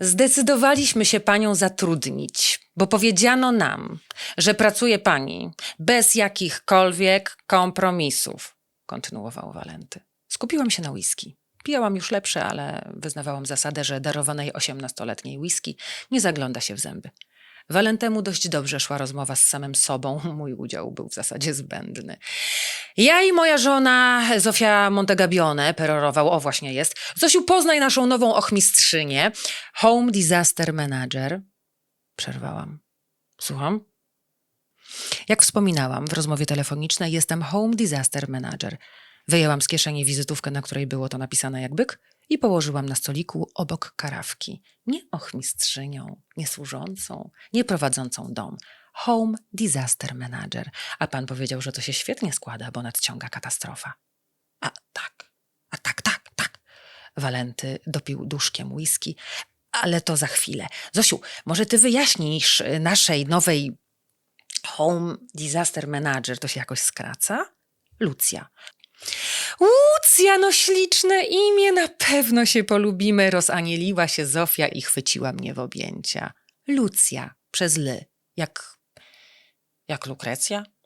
Zdecydowaliśmy się panią zatrudnić, bo powiedziano nam, że pracuje pani bez jakichkolwiek kompromisów, kontynuował Walenty. Skupiłam się na whisky. Pijałam już lepsze, ale wyznawałam zasadę, że darowanej osiemnastoletniej whisky nie zagląda się w zęby. Walentemu dość dobrze szła rozmowa z samym sobą. Mój udział był w zasadzie zbędny. Ja i moja żona Zofia Montegabione perorował, o właśnie jest. Zosiu, poznaj naszą nową ochmistrzynię. Home Disaster Manager. Przerwałam. Słucham? Jak wspominałam w rozmowie telefonicznej, jestem Home Disaster Manager. Wyjęłam z kieszeni wizytówkę, na której było to napisane jak byk i położyłam na stoliku obok karawki. Nie ochmistrzynią, nie służącą, nie prowadzącą dom. Home Disaster Manager. A pan powiedział, że to się świetnie składa, bo nadciąga katastrofa. A tak, a tak, tak, tak. Walenty dopił duszkiem whisky, ale to za chwilę. Zosiu, może ty wyjaśnisz y, naszej nowej Home Disaster Manager, to się jakoś skraca? Lucja. Łucja, no śliczne imię, na pewno się polubimy, rozanieliła się Zofia i chwyciła mnie w objęcia. Lucja, przez ly, jak, jak Lukrecja?